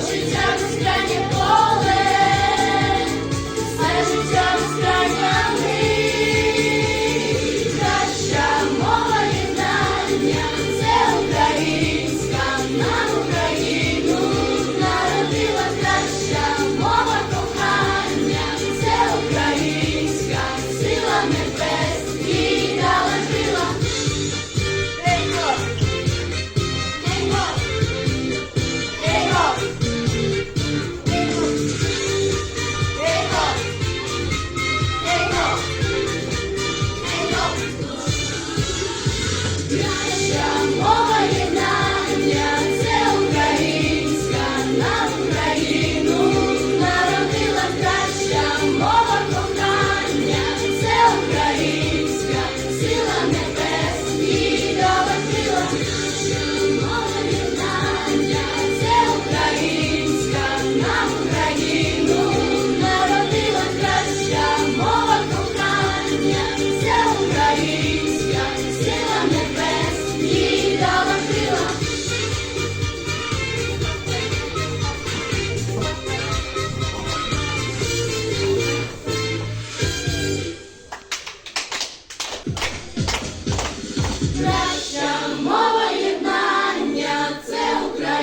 життя безкрайнє поле,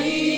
Maria.